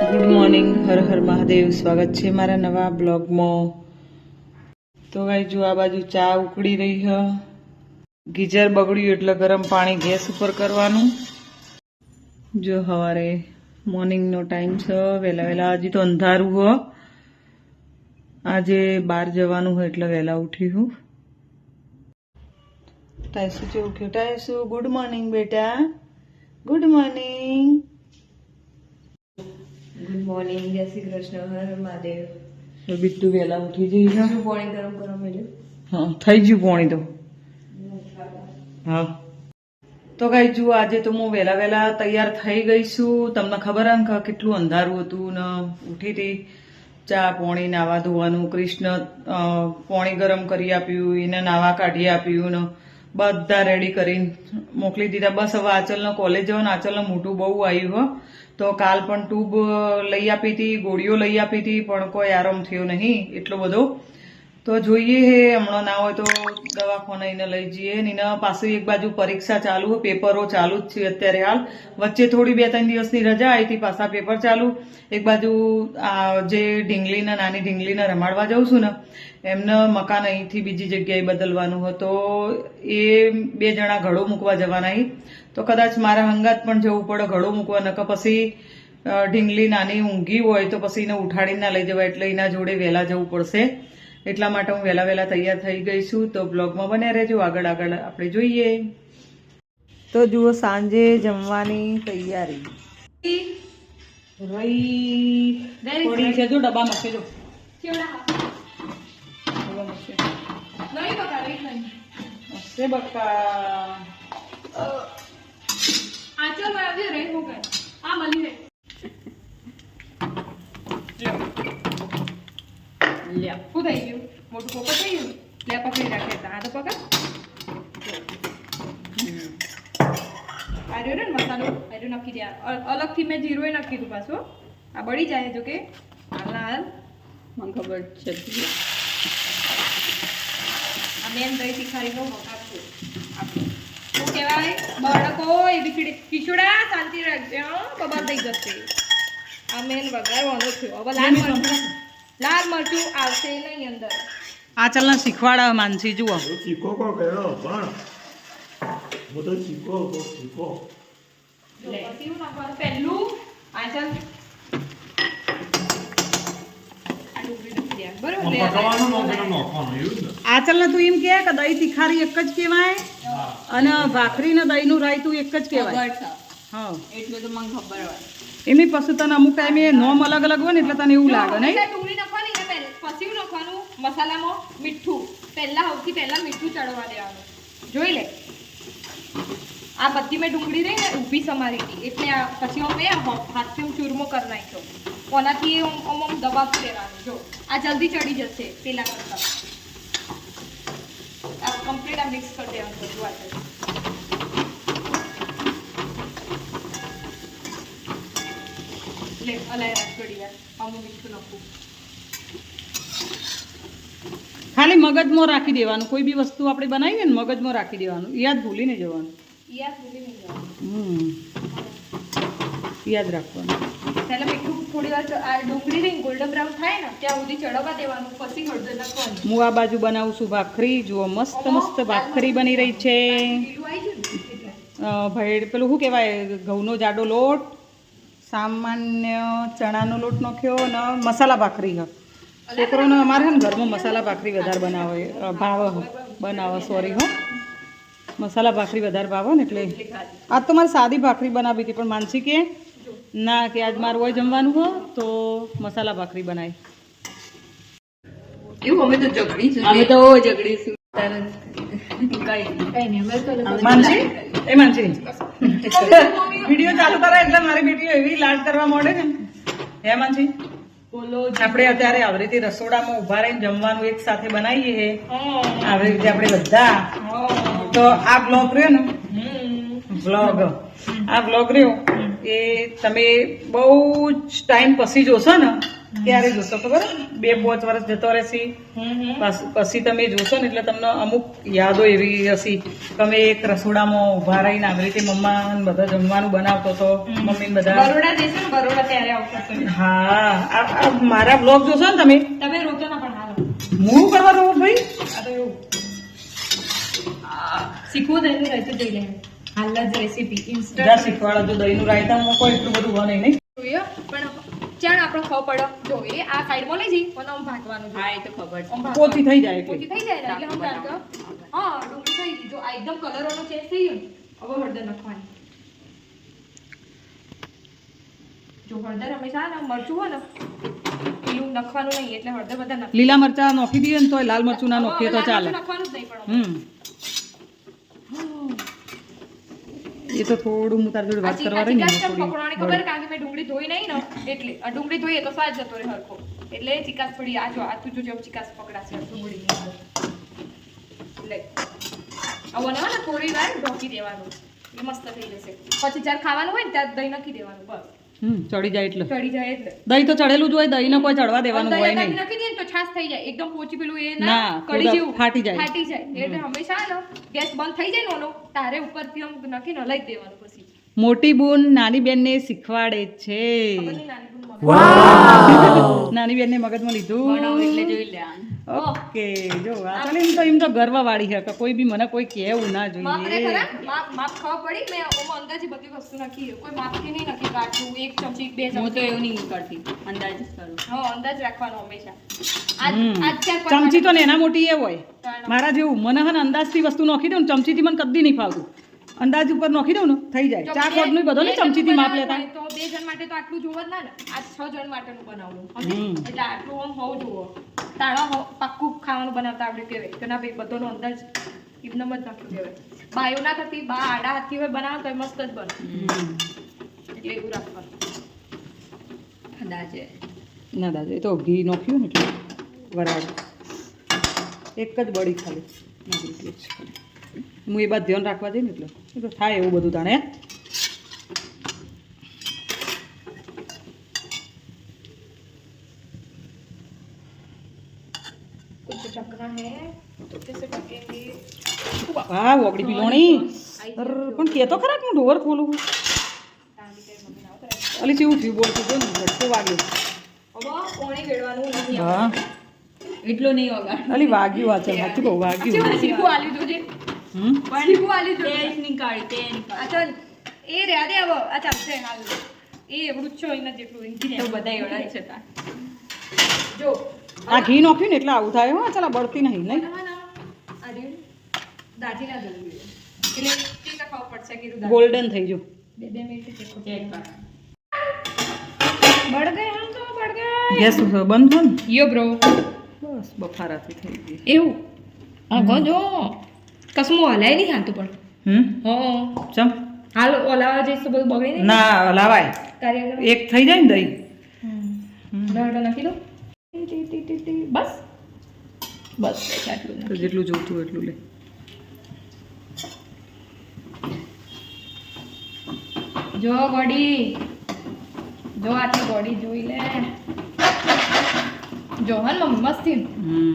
Good morning Har Har Mahadev. સ્વાગત છે મારા નવા બ્લોગમાં. તો ગાઈ જો આ બાજુ ચા ઉકળી રહી હ. ગીઝર બગડ્યું એટલે ગરમ પાણી ગેસ ઉપર કરવાનું. જો સવારે મોર્નિંગનો ટાઈમ છે. વહેલા વહેલા હજી તો અંધારું હ. આજે બહાર જવાનું હોય એટલે વહેલા ઉઠી હું. ટાઈસુ જે ઉઠ્યો ટાઈસુ ગુડ મોર્નિંગ બેટા. Good morning good morning Jai Shri Krishna હર મહાદેવ. તો વેલા ઉઠી જઈ છે પાણી ગરમ કરવા મળ્યું? હા થઈ ગયું પોણી તો. હા. તો કઈ જુઓ આજે તો હું વહેલા વહેલા તૈયાર થઈ ગઈ છું. તમને ખબર કે કેટલું અંધારું હતું ને ઉઠી હતી ચા પોણી નાવા ધોવાનું કૃષ્ણ પોણી ગરમ કરી આપ્યું એને નાવા કાઢી આપ્યું ને બધા રેડી કરીને મોકલી દીધા. બસ હવે આચલનો કોલેજ જવાનું આચલનું મોટું બહુ આવ્યું હો. તો કાલ પણ ટ્યુબ લઈ આપી હતી, ગોળીઓ લઈ આપી હતી, પણ કોઈ આરામ થયો નહીં, એટલો બધો. તો જોઈએ હે, હમણાં ના હોય તો દવાખાને એને લઈ જઈએ. ને પાસે એક બાજુ પરીક્ષા ચાલુ, પેપરો ચાલુ જ છે અત્યારે હાલ. વચ્ચે થોડી બે ત્રણ દિવસની રજા આવી હતી પાછા પેપર ચાલુ. એક બાજુ જે ઢીંગલીના, નાની ઢીંગલીને રમાડવા જાઉં છું ને એમને મકાન અહીંથી બીજી જગ્યાએ બદલવાનું હતો. એ બે જણા ઘડો મૂકવા જવાના તો કદાચ મારા હંગાત પણ જવું પડે ઘડો મૂકવા નકર પછી ઢીંગલી નાની ઊંઘી હોય તો પછી એને ઉઠાડીને ના લઈ જવાય એટલે એના જોડે વહેલા જવું પડશે. એટલા માટે હું વહેલા વહેલા તૈયાર થઈ ગઈ છું. તો બ્લોગમાં બને રહેજો. આગળ આગળ આપણે જોઈએ. તો જુઓ સાંજે જમવાની તૈયારી. રઈ થોડી છે જો ડબ્બામાં છે જો. ડબ્બામાં છે. હશે બકા. શું થઈ ગયું? મોટું પોપટ થઈ ગયું? લે પકડી રાખે આ તો પકડ. આર્યો ને મસાલો? આર્યો નાખી દે. અલગથી મેં જીરું નાખી દીધું પાછું. આ બળી જાય જો કે. હાલના હાલ. મને ખબર છે. મેન દહીં તીખારી નો વઘાર છે. આપણો. શું કહેવાય? બાળકો એ ખીડી ખીચડા શાંતિ રાખજે હો બબાલ થઈ જશે. આ મેન વગાડવાનો થયો હવે લાલ મરચું લાલ મરચું આવશે નહીં અંદર. આ ચાલના શીખવાડા માનસી જુઓ. શીખો કો કહેલો પણ હું તો શીખો કો શીખો. પહેલું. આ ચાલ. આ ડુંગળી દે બરોબર? લે પકવાનું નોકરી નોખવાનું એવું જ ને? તું એમ કે કે દહીં તીખારી એક જ કહેવાય અને ભાખરી ને દહીંનું રાયતું એક જ કહેવાય. હા. એટલું તો મને ખબર હોય. એમની પછી તને અમુક ટાઈમે નોમ અલગ અલગ હોય ને એટલે તને એવું લાગે નહીં? ડુંગળી નાખવાની ને પછી નાખવાનું? મસાલામાં મીઠું. પહેલા સૌથી પહેલા મીઠું ચડવા દેવાનું. જોઈ લે. આ બધી મેં ડુંગળી રહી ને ઊભી સમારી હતી એટલે આ પછી મેં હાથથી હું ચૂરમો કરી નાખ્યો. કોનાથી ઓમ ઓમ દબાવતું રહેવાનું જો આ જલ્દી ચડી જશે પેલા કરતાં. આ કમ્પ્લીટ આ મિક્સ કરી દેવાનું બધું આ એટલે અલાય રાખ થોડી વાર આમાં મીઠું નાખું. ખાલી મગજમાં રાખી દેવાનું. કોઈ બી વસ્તુ આપણે બનાવીએ ને મગજમાં રાખી દેવાનું. યાદ ભૂલી ને જવાનું. યાદ ભૂલી નહીં જવાનું. હમ. યાદ રાખવાનું. પહેલા મીઠું થોડી વાર આ ડુંગળી રહીને ગોલ્ડન બ્રાઉન થાય ને ત્યાં સુધી ચડવા દેવાનું પછી હળદર નાખવાનું. હું આ બાજુ બનાવું છું ભાખરી. જુઓ મસ્ત મસ્ત ભાખરી બની રહી છે. ને એટલે. ભેળ પેલું શું કહેવાય? ઘઉંનો જાડો લોટ સામાન્ય ચણાનો લોટ નાખ્યો અને મસાલા ભાખરી હ. છોકરોને અમારે ને ઘરમાં મસાલા ભાખરી વધારે બનાવે ભાવ. બનાવે સોરી હો. મસાલા ભાખરી વધારે ભાવે ને એટલે. આ તો મારે સાદી ભાખરી બનાવી હતી પણ માનસી કે ના કે આજ મારું હોય જમવાનું હો તો મસાલા ભાખરી બનાવી એવું અમે તો ઝઘડીશું અમે તો ઝઘડીશું માનસી? એ માનસી. વીડિયો ચાલુ કરે એટલે મારી બેટીઓ એવી લાડ કરવા મળે ને. હે માનસી? બોલો આપણે અત્યારે આવી રીતે રસોડામાં ઊભા રહીને જમવાનું એક સાથે બનાવીએ હે. આવી રીતે આપણે બધા. તો આ બ્લોગ રહ્યો ને? બ્લોગ આ બ્લોગ રહ્યો. એ તમે બહુ જ ટાઈમ પછી જોશો ને ત્યારે જોશો ખબર? બે પાંચ વર્ષ જતો રહેશે. પછી તમે જોશો ને એટલે તમને અમુક યાદો એવી હશે. તમે એક રસોડામાં ઊભા રહીને આવી રીતે મમ્મા બધા જમવાનું બનાવતો હતો મમ્મી બધા હા આ- મારા બ્લોગ જોશો ને તમે? તમે રોતો ના પણ હાલો. હું કરવા રહું ભાઈ? આ તો શીખવું દહીં રેસીપી જોઈ લે હાલ જ રેસીપી જા ઇન્સ્ટન્ટ શીખવાડો જો દહીંનું રાયતામાં કોઈ એટલું બધું બને નહીં. જોઈએ. પણ ચાણ આપણો ખબર પડો જો એ આ સાઈડમાં લઈ જઈ મને આમ ભાગવાનું હા એ તો ખબર છે. પોચી થઈ જાય પોચી થઈ જાય એટલે હું જાણતો હા ડુંગળી થઈ ગઈ. જો આ એકદમ કલરો નો ચેન્જ થઈ ગયો હવે હળદર નાખવાની. જો હળદર હંમેશા ને મરચું હોય ને પેલું નખવાનું નહીં એટલે હળદર બધા લીલા મરચા નોખી દઈએ ને તો લાલ મરચું ના નોખીએ તો ચાલે. નખવાનું જ નહીં પણ હમ. એ તો થોડું હું તાર જોડે વાત કરવા રહી ને પકડવાની ખબર કારણ કે મેં ડુંગળી ધોઈ નહીં ને એટલે આ ડુંગળી ધોઈએ તો સ્વાદ જતો રહે હરખો. એટલે ચિકાસ થોડી આ જો આ તું જોજે આમ ચીકાશ પકડાશે ડુંગળી. એટલે આ બનાવો ને થોડી વાર ઢોકી દેવાનું. એ મસ્ત થઈ જશે. પછી જ્યારે ખાવાનું હોય ને ત્યારે દહીં નાખી દેવાનું બસ. ચડી જાય એટલે. ચડી જાય એટલે. દહીં તો ચડેલું જ હોય દહીં કોઈ ચડવા દેવાનું હોય નહીં. નાખી દઈએ તો છાશ થઈ જાય. એકદમ પોચી પેલું એ ના, કડી જેવું. ફાટી જાય. ફાટી જાય. એટલે હંમેશા ને ગેસ બંધ થઈ જાય નોનો તારે ઉપરથી આમ નાખીને ન લઈ દેવાનું પછી. મોટી બૂન નાની બેન ને શીખવાડે છે. નાની બેન ને મગજમાં લીધું. એટલે જોઈ લેવાનું ઓકે જો આ ચાલે એમ તો એમ તો ગર્વ વાળી છે કે કોઈ બી મને કોઈ કહેવું ના માપ રે જોઈએ ખરા માપ માપ ખબર પડી મેં ઓમાં અંદાજે બધી વસ્તુ નાખી કોઈ માપથી નહીં નાખી કાઢું એક ચમચી બે હું તો એવું નહીં કરતી અંદાજ જ કરું. હા અંદાજ રાખવાનો હંમેશા. ચમચી તો નેના મોટી એ હોય. મારા જેવું મને હે ને અંદાજથી વસ્તુ નાખી દઉં ને ચમચીથી મને કદી નહીં ફાવતું. અંદાજ ઉપર નાખી દઉં ને થઈ જાય. ચાર કોટનું બધો ને ચમચી થી માપ લેતા. તો બે જણ માટે તો આટલું જોવો જ ના ને. આ છ જણ માટેનું બનાવવું હમ. એટલે આટલું આમ હોવું જોવો તાળા પાક્કું ખાવાનું બનાવતા આપણે કહેવાય. કે ના ભાઈ બધોનો અંદાજ એકદમ જ નાખ્યું કહેવાય બાયો ના થતી બા આડા હાથથી હોય બનાવો તો મસ્ત જ બને. એટલે એવું રાખવાનું. અંદાજે. ના દાદા એ તો ઘી નાખ્યું ને એટલે વરાળ. એક જ બળી ખાલી. હું એ બાદ ધ્યાન રાખવા જઈને એટલે. એટલે થાય એવું બધું તાણે. હા ઓગળી પીલોણી. પણ હું ઢોર ખોલું અલી થયું? બોલતું જો હા એટલો નહીં અલી વાગ્યું આ છે વાગ્યું. શીખું આલી તે જોજે જ નીકાળી તે નીકાળી આ ચાલ. એ રહ્યા દે હવે આ ચાલશે હાલ. એ એવડું છો એના જેટલું તો બધા એવડા હતા જો. આ ઘી નાખ્યું ને એટલે આવું થાય હો ચાલ બળતી નહીં નહીં દાઢી ના જવું એટલે ટીકા ખાવું પડશે કીધું ગોલ્ડન થઈ જો. બે બે મિનિટ ચેક ચેક કર. બળ ગઈ આમ તો બળ ગઈ ગેસ બંધ થયો યો બ્રો બસ બફારાથી થઈ ગઈ. એવું? આ કહો જો. કસમું હલાય નહીં હાલતું પણ. હમ? હા. ચમ? હાલ ઓલાવા જઈશ તો બધું બગડી નહીં? ના હલાવાય. કાર્યક્રમ એક થઈ જાય ને દહીં. નાખી દો. બસ. આટલું જેટલું જોતું એટલું લે. જો ગોડી. જો આટલી ગોડી જોઈ લે. જો હન મસ્તી. હમ.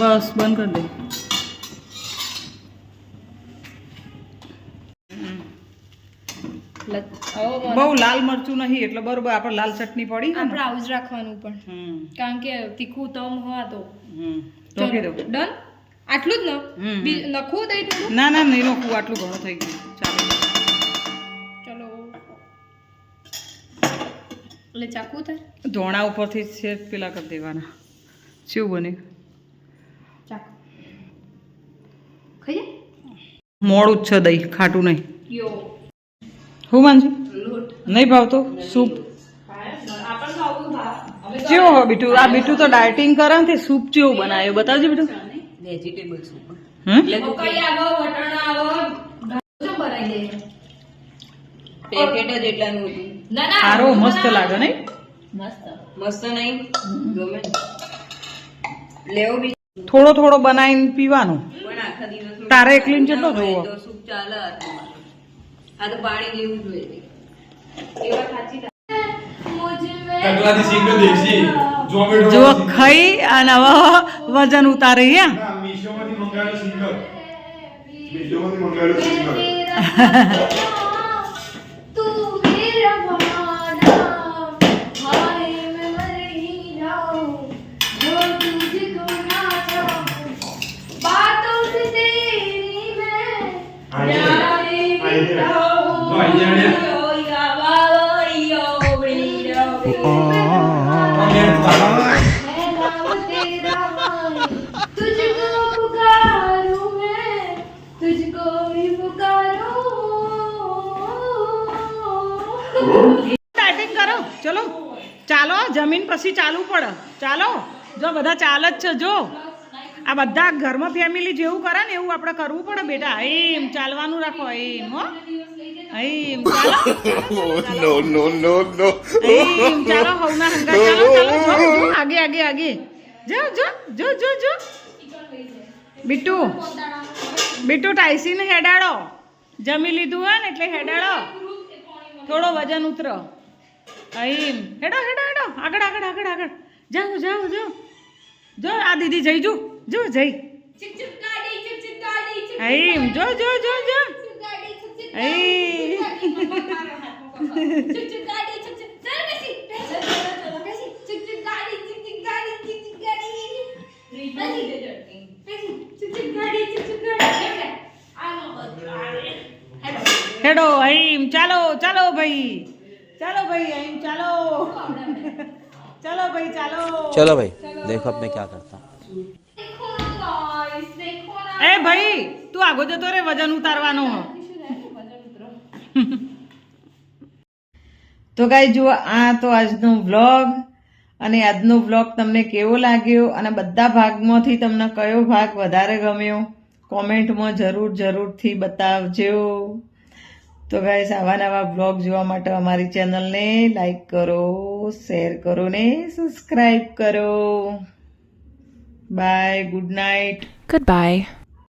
બસ બંધ કરી દે. બહુ લાલ મરચું નહીં એટલે બરોબર આપણે લાલ ચટણી પડી આપણે આવું જ રાખવાનું પણ. કારણ કે તીખું તમ હોવા તો. ડન? આટલું જ ન? નખવું દઈ ના ના નહીં નખવું આટલું ઘણું થઈ ગયું. ચાલો. ચલો. એટલે ચાકુ થાય? ધોણા ઉપરથી છે પેલા કરી દેવાના. શું બને? ચાકુ મોડું જ છે દહીં ખાટું નહીં. શું હું માનશું? નહીં ભાવતો? સૂપ. કેવો હો બીટું? આ બીટું તો ડાયટિંગ કરે ને સૂપ કેવો બનાવ્યો? બતાવજો બીટું. વેજીટેબલ સૂપ હમ? એટલે તું મકાઈ આવો વટાણા આવો શું બનાવી દે પેકેટ જ એટલાનું હતું. ના ના સારો મસ્ત લાગે નહીં? મસ્ત. મસ્ત નહીં? ગમે. લેવો બી થોડો થોડો બનાવીને પીવાનું. તારે એકલીને કેટલો ઝોમેટો જો ખાઈ અને હવે વજન ઉતારે હે? સ્ટાર્ટિંગ કરો. ચલો. ચાલો, જમીન પછી ચાલવું પડે. ચાલો. જો, બધા ચાલ જ છે, જો. આ બધા ઘરમાં ફેમિલી જેવું કરે ને, એવું આપણે કરવું પડે, બેટા. એમ, ચાલવાનું રાખો, એમ, હો. એમ નો નો નો નો એમ ચાલો હવના હંગા ચાલો ચાલો જો આગે આગે આગે જો જો જો જો જો બિટ્ટુ ટાઈસીને હેડાડો. જમી લીધું હોય ને એટલે હેડાડો. થોડો વજન ઉતરો. અહીં હેડો હેડો હેડો. આગળ આગળ આગળ આગળ. જાઓ જાઓ જો જો આ દીદી જઈ જો. જો જઈ. એમ. જો જો જો જો. હેડો હેડો એમ ચાલો ચાલો ભાઈ ચાલો ભાઈ એમ ચાલો ચાલો ભાઈ ચાલો चलो भाई देखो अब मैं क्या करता हूँ देखो ना गाइस देखो ना એ ભાઈ તું આગો તો ગાઈ જુઓ, આ તો આજનો વ્લોગ અને આજનો વ્લોગ તમને કેવો લાગ્યો અને બધા ભાગમાંથી તમને કયો ભાગ વધારે ગમ્યો? કોમેન્ટમાં જરૂર, જરૂરથી બતાવજો. તો ગાઈસ, આવા નવા બ્લોગ જોવા માટે અમારી ચેનલને લાઈક કરો, શેર કરો ને સબસ્ક્રાઈબ કરો. Bye, good night. Goodbye.